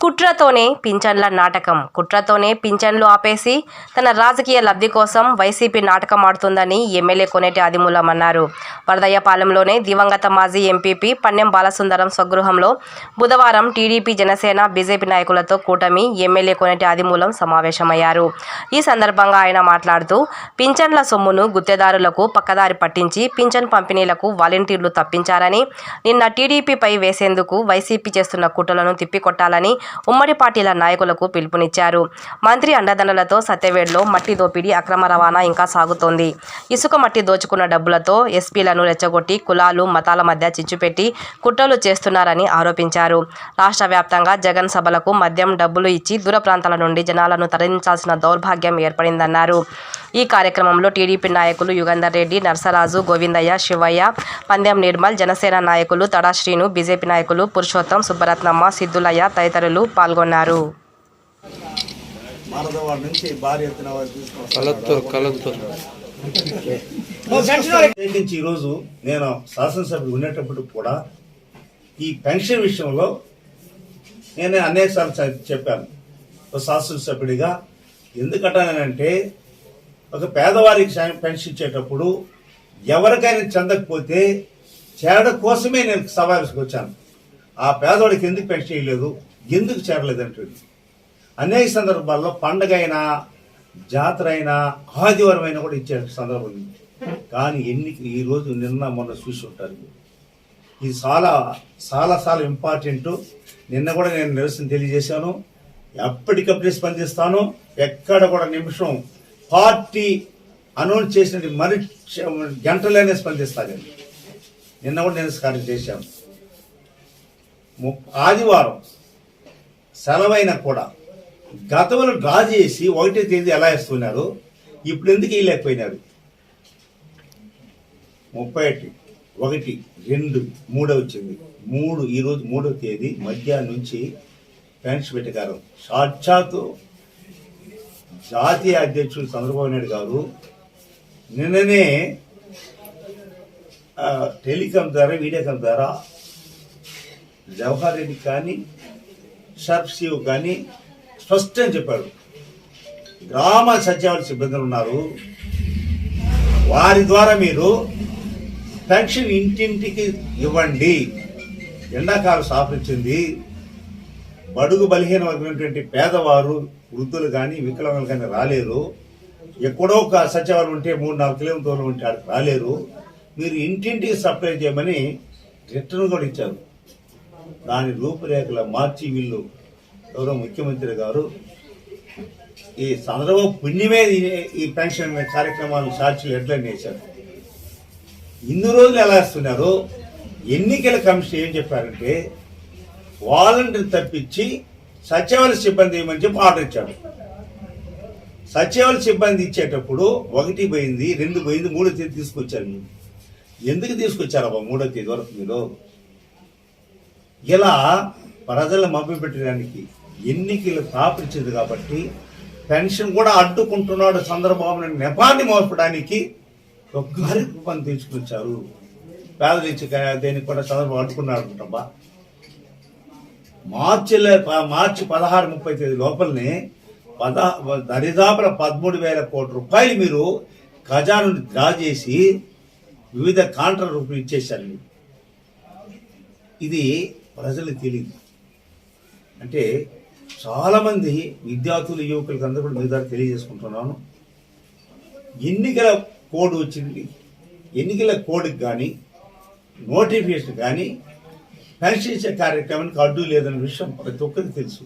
కుట్రతోనే పింఛన్ల నాటకం. కుట్రతోనే పింఛన్లు ఆపేసి తన రాజకీయ లబ్ధి కోసం వైసీపీ నాటకం ఆడుతుందని ఎమ్మెల్యే కొనేటి ఆదిమూలం అన్నారు. వరదయ్యపాలెంలోనే దివంగత మాజీ ఎంపీపీ పన్నెం బాలసుందరం స్వగృహంలో బుధవారం టీడీపీ జనసేన బీజేపీ నాయకులతో కూటమి ఎమ్మెల్యే కొనేటి ఆదిమూలం సమావేశమయ్యారు. ఈ సందర్భంగా ఆయన మాట్లాడుతూ పింఛన్ల సొమ్మును గుత్తేదారులకు పక్కదారి పట్టించి పింఛన్ పంపిణీలకు వాలంటీర్లు తప్పించారని నిన్న టీడీపీపై వేసేందుకు వైసీపీ చేస్తున్న కుట్రలను తిప్పికొట్టాలని ఉమ్మడి పార్టీల నాయకులకు పిలుపునిచ్చారు. మంత్రి అండదండలతో సత్యవేడ్లో మట్టి దోపిడీ అక్రమ రవాణా ఇంకా సాగుతోంది. ఇసుక మట్టి దోచుకున్న డబ్బులతో ఎస్పీలను రెచ్చగొట్టి కులాలు మతాల మధ్య చిచ్చుపెట్టి కుట్రలు చేస్తున్నారని ఆరోపించారు. రాష్ట్ర వ్యాప్తంగా జగన్ సభలకు మద్యం డబ్బులు ఇచ్చి దూర ప్రాంతాల నుండి జనాలను తరలించాల్సిన దౌర్భాగ్యం ఏర్పడిందన్నారు. ఈ కార్యక్రమంలో టీడీపీ నాయకులు యుగంధర్ రెడ్డి నర్సరాజు గోవిందయ్య శివయ్య పందెం నిర్మల్ జనసేన నాయకులు తడా శ్రీను బీజేపీ నాయకులు పురుషోత్తం సుబ్బరత్నమ్మ సిద్ధులయ్య తదితరులు పాల్గొన్నారు. నుంచి భారీ ఎత్తున ప్రత్యేకించి ఈరోజు నేను శాసనసభ్యుడు ఉండేటప్పుడు కూడా ఈ పెన్షన్ విషయంలో నేను అనేక సార్లు చె- చెప్పాను. ఒక శాసనసభ్యుడిగా ఎందుకంటానంటే ఒక పేదవారికి పెన్షన్ ఇచ్చేటప్పుడు ఎవరికైనా చెందకపోతే చేరడం కోసమే నేను సమావేశంకి వచ్చాను. ఆ పేదవాడికి ఎందుకు పెన్షన్ ఇవ్వలేదు ఎందుకు చేరలేదంటుంది అనేక సందర్భాల్లో పండగ అయినా జాతర అయినా ఆదివారం అయినా కూడా ఇచ్చే సందర్భం ఉంది. కానీ ఎన్నిక ఈరోజు నిన్న మొన్న చూసి ఉంటారు. ఇది చాలా చాలా చాలా ఇంపార్టెంట్ నిన్న కూడా నేను నిరసన తెలియజేశాను. ఎప్పటికప్పుడే స్పందిస్తాను. ఎక్కడ కూడా నిమిషం పార్టీ అనౌన్స్ చేసిన మరి గంటలోనే స్పందిస్తాదండి నిన్న కూడా నేను స్కారం చేశాను ము- ఆదివారం సెలవైనా కూడా గతంలో డ్రా చేసి ఒకటే తేదీ ఎలా ఇస్తున్నారు ఇప్పుడు ఎందుకు వేయలేకపోయినారు? ముప్పై ఒకటి ఒకటి రెండు మూడో వచ్చింది. మూడు ఈరోజు మూడో తేదీ మధ్యాహ్నం నుంచి పెన్షన్ పెట్టగారు సాక్షాత్తు జాతీయ అధ్యక్షుడు చంద్రబాబు నాయుడు గారు నిన్ననే టెలికాం ద్వారా వీడియోకాం ద్వారా జవహర్ రెడ్డి కానీ షర్ఫ్ శివ్ కానీ స్పష్టం చెప్పాడు గ్రామ సచివాలయ సిబ్బందులు ఉన్నారు. వారి ద్వారా మీరు పెన్షన్ ఇంటింటికి ఇవ్వండి. ఎండాకాలం సాపించింది బడుగు బలహీన వర్గమైనటువంటి పేదవారు వృద్ధులు కానీ వికలాంగులు కానీ రాలేరు. ఎక్కడో ఒక సచివాలయం ఉంటే మూడు నాలుగు కిలోమీటర్లు ఉంటే అక్కడికి రాలేరు. మీరు ఇంటింటికి సప్లై చేయమని రిటర్న్ కూడా ఇచ్చారు. దాని రూపురేఖల మార్చి వీళ్ళు గౌరవ ముఖ్యమంత్రి గారు ఈ సందర్భం పుణ్యమే ఈ- పెన్షన్ కార్యక్రమాలు సాక్షులు హెడ్లైన్ వేశారు. ఇన్ని రోజులు ఎలా ఇస్తున్నారు ఎన్నికల కమిషన్ ఏం చెప్పారంటే వాలంటీర్ తప్పించి సచివాలయ సిబ్బంది ఇవ్వమని చెప్పి ఆర్డర్ ఇచ్చాడు. సచివాలయ సిబ్బంది ఇచ్చేటప్పుడు ఒకటి పోయింది రెండు పోయింది మూడో తేదీ తీసుకొచ్చారు మీరు. ఎందుకు తీసుకొచ్చారబ్బా మూడో తేదీ వరకు మీరు? ఇలా ప్రజలను మభ్యపెట్టడానికి ఎన్నికలు కాపించింది కాబట్టి పెన్షన్ కూడా అడ్డుకుంటున్నాడు చంద్రబాబు నాయుడు. నెపాన్ని మోపడానికి ఒక కార్యక్రమం తీసుకొచ్చారు పేదలు ఇచ్చి దేనికి కూడా చంద్రబాబు అడ్డుకున్నాడు అనుకుంటాబా మార్చిలో మార్చి పదహారు ముప్పై తేదీ లోపలనే పద దరిదాపుల పదమూడు వేల కోట్ల రూపాయలు మీరు ఖజాను డ్రా చేసి వివిధ కాంట్రాక్ట్ రూపంలో ఇచ్చేశారు ఇది ప్రజలకు తెలియదు. అంటే చాలామంది విద్యార్థులు యువకులకు అందరూ కూడా మీ ద్వారా తెలియజేసుకుంటున్నాను. ఎన్నికల కోడ్ వచ్చింది. ఎన్నికల కోడ్కి కానీ నోటిఫికేషన్ కానీ పెన్షన్ కార్యక్రమానికి అడ్డు లేదన్న విషయం ప్రతి ఒక్కరికి తెలుసు.